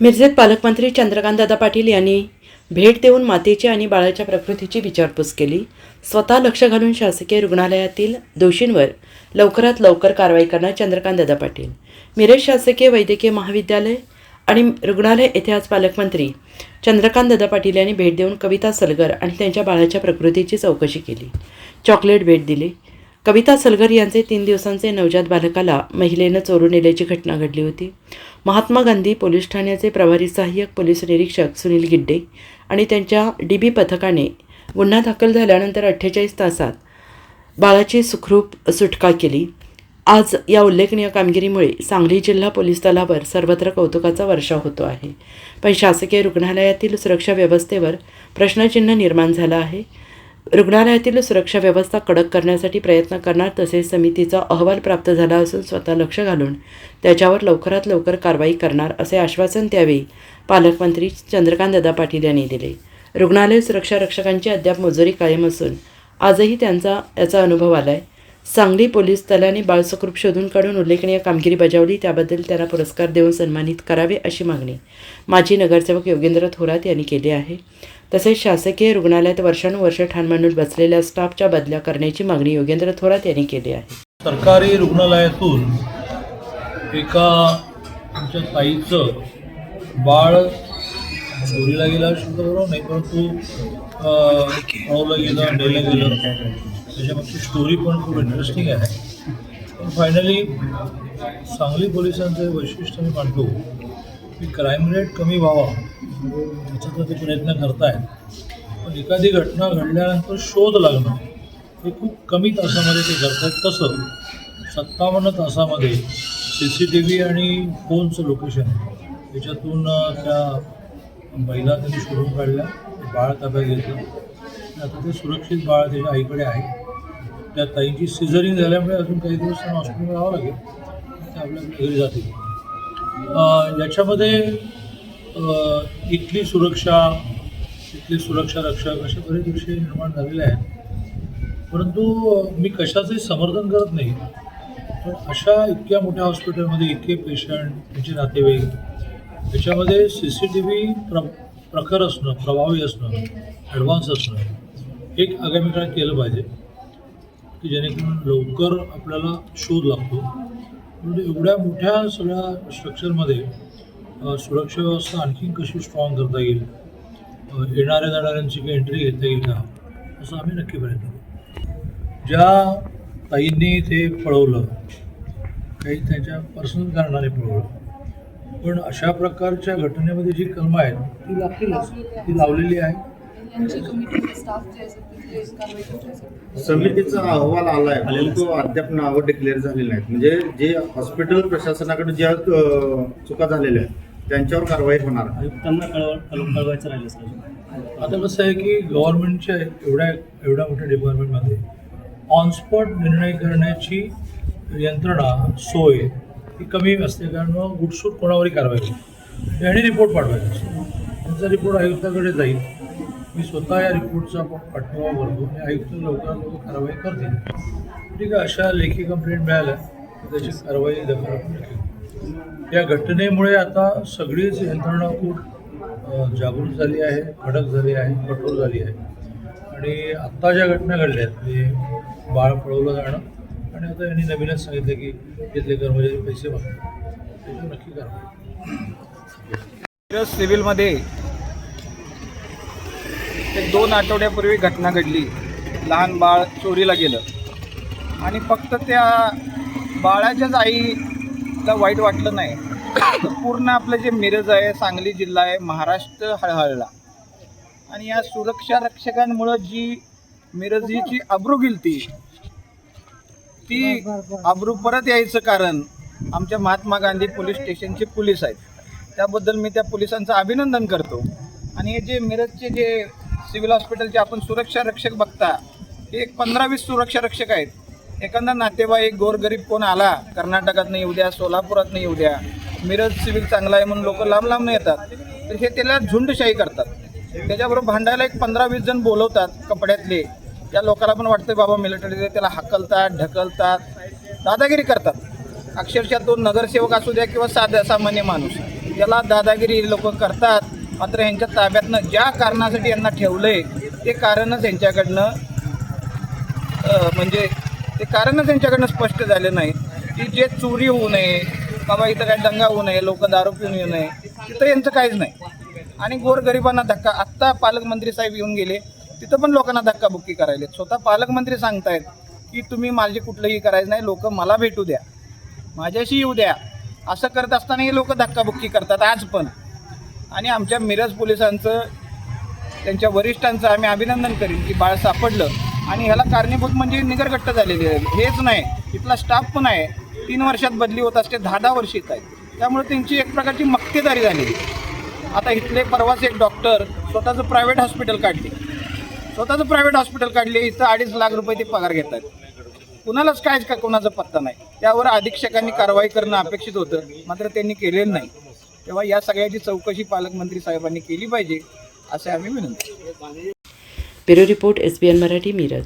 मिरजेत पालकमंत्री चंद्रकांतदादा पाटील यांनी भेट देऊन मातेची आणि बाळाच्या प्रकृतीची विचारपूस केली. स्वतः लक्ष घालून शासकीय रुग्णालयातील दोषींवर लवकरात लवकर कारवाई करणार चंद्रकांतदादा पाटील. मिरज शासकीय वैद्यकीय महाविद्यालय आणि रुग्णालय येथे आज पालकमंत्री चंद्रकांतदादा पाटील यांनी भेट देऊन कविता सलगर आणि त्यांच्या बाळाच्या प्रकृतीची चौकशी केली. चॉकलेट भेट दिली. कविता सलगर यांचे तीन दिवसांचे नवजात बालकाला महिलेनं चोरून नेल्याची घटना घडली होती. महात्मा गांधी पोलीस ठाण्याचे प्रभारी सहाय्यक पोलीस निरीक्षक सुनील गिड्डे आणि त्यांच्या डी बी पथकाने गुन्हा दाखल झाल्यानंतर अठ्ठेचाळीस तासात बाळाची सुखरूप सुटका केली. आज या उल्लेखनीय कामगिरीमुळे सांगली जिल्हा पोलीस दलावर सर्वत्र कौतुकाचा वर्षाव होतो आहे. पण शासकीय रुग्णालयातील सुरक्षा व्यवस्थेवर प्रश्नचिन्ह निर्माण झालं आहे. रुग्णालयातील सुरक्षा व्यवस्था कडक करण्यासाठी प्रयत्न करणार तसेच समितीचा अहवाल प्राप्त झाला असून स्वतः लक्ष घालून त्याच्यावर लवकरात लवकर कारवाई करणार असे आश्वासन त्यावेळी पालकमंत्री चंद्रकांतदादा पाटील यांनी दिले. रुग्णालय सुरक्षा रक्षकांची अद्याप मजुरी कायम असून आजही त्यांचा याचा अनुभव आलाय. सांगली पोलीस दलाने बाळसकृप शोधून काढून उल्लेखनीय कामगिरी बजावली. त्याबद्दल त्यांना पुरस्कार देऊन सन्मानित करावे अशी मागणी माजी नगरसेवक योगेंद्र थोरात यांनी केली आहे. तसेच शासकीय रुग्णालयात वर्षानुवर्ष ठाण मांडून बसलेल्या स्टाफच्या बदल्या करण्याची मागणी योगेंद्र थोरात यांनी केली आहे. सरकारी रुग्णालयातून एका आमच्या ताईचं बाळ चोरीला गेलं शब्द बरोबर नाही परंतु गेलं गेलं. त्याच्यामागची स्टोरी पण खूप इंटरेस्टिंग आहे. पण फायनली सांगली पोलिसांचं वैशिष्ट्य मी मांडतो की क्राईम रेट कमी व्हावा याचा तर ते प्रयत्न करतायत. पण एखादी घटना घडल्यानंतर शोध लागणं हे खूप कमी तासामध्ये ते करतात तसं सत्तावन्न तासामध्ये सी सी टी व्ही आणि फोनचं लोकेशन याच्यातून त्या महिला त्यांनी शोधून काढल्या बाळ ताब्यात घेतलं. आता ते सुरक्षित बाळ त्याच्या आईकडे आहे. त्या ताईंची सिझरिंग झाल्यामुळे अजून काही दिवस त्यांना हॉस्पिटल राहावं लागेल. ते आपल्या घरी जातील. याच्यामध्ये इथली सुरक्षा इथले सुरक्षा रक्षक असे बरेच विषय निर्माण झालेले आहेत. परंतु मी कशाचंही समर्थन करत नाही पण अशा इतक्या मोठ्या हॉस्पिटलमध्ये इतके पेशंट त्यांचे नातेवाईक याच्यामध्ये सी सी टी व्ही प्र प्रखर असणं प्रभावी असणं ॲडव्हान्स असणं एक आगामी काळात केलं पाहिजे. की जेणेकरून लवकर आपल्याला शोध लागतो. म्हणजे एवढ्या मोठ्या सगळ्या स्ट्रक्चरमध्ये सुरक्षा व्यवस्था आणखी कशी स्ट्रॉंग करता येईल? येणाऱ्या जाणाऱ्यांची काही एंट्री घेता येईल का? असं आम्ही नक्की प्रयत्न करू. ज्या ताईंनी ते पळवलं काही त्यांच्या पर्सनल कारणाने पळवलं पण अशा प्रकारच्या घटनेमध्ये जी कलमं आहेत ती लागतीलच ती लावलेली आहे. यांची कमिटी स्टाफ जे असेल तिथले कारवाई कुठे असेल समितीचा अहवाल आलाय. परंतु अद्याप नावं डिक्लेअर झालेली नाहीत. म्हणजे जे हॉस्पिटल प्रशासनाकडे ज्या अं, चुका झालेल्या आहेत त्यांच्यावर कारवाई होणार आहे. आयुक्तांना कळव कळव- कळवायचं राहिलं सर आता कसं आहे की गव्हर्नमेंटच्या एवढ्या एवढ्या मोठ्या डिपार्टमेंटमध्ये ऑन स्पॉट निर्णय करण्याची यंत्रणा सोय ही कमी असते कारण मग गुटसूट कोणावरही कारवाई होईल त्याने रिपोर्ट पाठवायचा असतो. त्यांचा रिपोर्ट आयुक्ताकडे जाईल मी स्वतः या रिपोर्टचा पाठपुरावा करतो आणि आयुक्त लवकरात लवकर कारवाई करतील ठीक आहे अशा लेखी कंप्लेंट मिळाल्या तर त्याची कारवाई दखल या घटनेमुळे आता सगळीच यंत्रणा खूप जागृत जागरूक झाली आहे कडक झाली आहे कठोर झाली आहे. आणि आत्ता ज्या घटना घडल्या आहेत म्हणजे बाळ पळवलं जाणं आणि आता यांनी नवीनच सांगितलं की तिथले कर्मचारी पैसे मागतात. त्याच्यावर नक्की कारवाई. सिव्हिलमध्ये एक दोन आठवड्यापूर्वी घटना घडली. लहान बाळ चोरीला गेलं. आणि फक्त त्या बाळाच्याच आईला वाईट वाटलं नाही. तर पूर्ण आपलं जे मिरज आहे सांगली जिल्हा आहे महाराष्ट्र हळहळला. आणि या सुरक्षा रक्षकांमुळं जी मिरजीची अब्रू गेलती ती अब्रू परत यायचं कारण आमच्या महात्मा गांधी पोलीस स्टेशनचे पोलीस आहेत. त्याबद्दल मी त्या पोलिसांचं अभिनंदन करतो. आणि हे जे मिरजचे जे सिव्हिल हॉस्पिटलचे आपण सुरक्षा रक्षक बघता हे एक पंधरा वीस सुरक्षा रक्षक आहेत. एखादा नातेवाईक गोरगरीब कोण आला कर्नाटकात नाही येऊ द्या सोलापुरात नाही येऊ द्या मिरज सिव्हिल चांगला आहे म्हणून लोक लांब लांब येतात तर हे त्याला झुंडशाही करतात. त्याच्याबरोबर भांडायला एक पंधरा वीस जण बोलवतात कपड्यातले. त्या लोकांना पण वाटतं बाबा मिलिटरीचे त्याला हकलतात ढकलतात. दादागिरी करतात. अक्षरशः तो नगरसेवक असू द्या किंवा साध्या सामान्य माणूस. त्याला दादागिरी लोक करतात. मात्र ह्यांच्या ताब्यातनं ज्या कारणासाठी यांना ठेवलंय ते कारणच यांच्याकडनं म्हणजे ते कारणच त्यांच्याकडनं स्पष्ट झालं नाही की जे चोरी होऊ नये बाबा इथं काय दंगा होऊ नये लोक दारू पिऊन येऊ नये तिथं यांचं काहीच नाही. आणि गोरगरिबांना धक्का आत्ता पालकमंत्री साहेब येऊन गेले तिथं पण लोकांना धक्काबुक्की करायले स्वतः पालकमंत्री सांगतायत की तुम्ही माझे कुठलंही करायचं नाही लोक मला भेटू द्या. माझ्याशी येऊ द्या. असं करत असताना हे लोक धक्काबुक्की करतात आज पण. आणि आमच्या मिरज पोलिसांचं त्यांच्या वरिष्ठांचं आम्ही अभिनंदन करीन की बाळ सापडलं. आणि ह्याला कारणीभूत म्हणजे निगरगट्ट झालेली आहे. हेच नाही इथला स्टाफ पण आहे. तीन वर्षात बदली होत असते दहा दहा वर्ष येत आहेत. त्यामुळे त्यांची एक प्रकारची मक्तेदारी झालेली आता इथले परवाच एक डॉक्टर स्वतःचं प्रायव्हेट हॉस्पिटल काढले. स्वतःचं प्रायव्हेट हॉस्पिटल काढले इथं अडीच लाख रुपये ते पगार घेतात कुणालाच कायच का कोणाचा पत्ता नाही. त्यावर अधीक्षकांनी कारवाई करणं अपेक्षित होतं मात्र त्यांनी केलेलं नाही. तेव्हा या सगळ्याची चौकशी पालकमंत्री साहेबांनी केली पाहिजे असे आम्ही विनंती bureau report S B N Marathi Miraj.